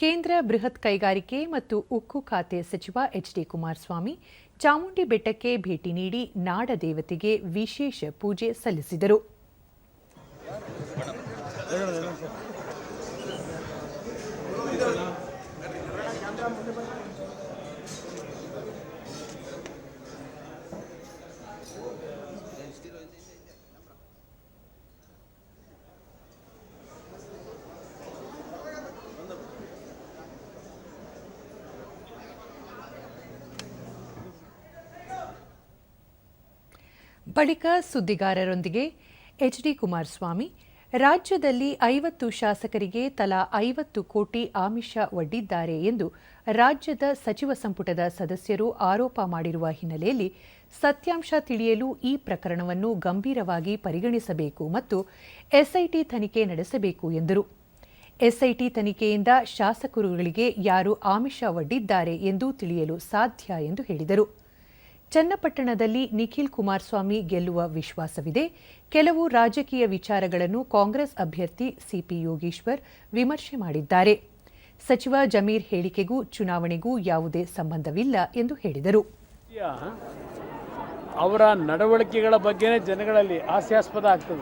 ಕೇಂದ್ರ ಬೃಹತ್ ಕೈಗಾರಿಕೆ ಮತ್ತು ಉಕ್ಕು ಖಾತೆ ಸಚಿವ ಎಚ್ ಡಿ ಕುಮಾರಸ್ವಾಮಿ ಚಾಮುಂಡಿ ಬೆಟ್ಟಕ್ಕೆ ಭೇಟಿ ನೀಡಿ ನಾಡ ದೇವತೆಗೆ ವಿಶೇಷ ಪೂಜೆ ಸಲ್ಲಿಸಿದರು. ಬಳಿಕ ಸುದ್ದಿಗಾರರೊಂದಿಗೆ ಎಚ್ ಡಿ ಕುಮಾರಸ್ವಾಮಿ, ರಾಜ್ಯದಲ್ಲಿ ಐವತ್ತು ಶಾಸಕರಿಗೆ ತಲಾ ಐವತ್ತು ಕೋಟಿ ಆಮಿಷ ಒಡ್ಡಿದ್ದಾರೆ ಎಂದು ರಾಜ್ಯದ ಸಚಿವ ಸಂಪುಟದ ಸದಸ್ಯರು ಆರೋಪ ಮಾಡಿರುವ ಹಿನ್ನೆಲೆಯಲ್ಲಿ ಸತ್ಯಾಂಶ ತಿಳಿಯಲು ಈ ಪ್ರಕರಣವನ್ನು ಗಂಭೀರವಾಗಿ ಪರಿಗಣಿಸಬೇಕು ಮತ್ತು ಎಸ್ಐಟಿ ತನಿಖೆ ನಡೆಸಬೇಕು ಎಂದರು. ಎಸ್ಐಟಿ ತನಿಖೆಯಿಂದ ಶಾಸಕರುಗಳಿಗೆ ಯಾರು ಆಮಿಷ ಒಡ್ಡಿದ್ದಾರೆ ಎಂದು ತಿಳಿಯಲು ಸಾಧ್ಯ ಎಂದು ಹೇಳಿದರು. ಚನ್ನಪಟ್ಟಣದಲ್ಲಿ ನಿಖಿಲ್ ಕುಮಾರಸ್ವಾಮಿ ಗೆಲ್ಲುವ ವಿಶ್ವಾಸವಿದೆ. ಕೆಲವು ರಾಜಕೀಯ ವಿಚಾರಗಳನ್ನು ಕಾಂಗ್ರೆಸ್ ಅಭ್ಯರ್ಥಿ ಸಿಪಿ ಯೋಗೇಶ್ವರ್ ವಿಮರ್ಶೆ ಮಾಡಿದ್ದಾರೆ. ಸಚಿವ ಜಮೀರ್ ಹೇಳಿಕೆಗೂ ಚುನಾವಣೆಗೂ ಯಾವುದೇ ಸಂಬಂಧವಿಲ್ಲ ಎಂದು ಹೇಳಿದರು. ಅವರ ನಡವಳಿಕೆಗಳ ಬಗ್ಗೆನೇ ಜನಗಳಲ್ಲಿ ಹಾಸ್ಯಾಸ್ಪದ ಆಗ್ತದೆ.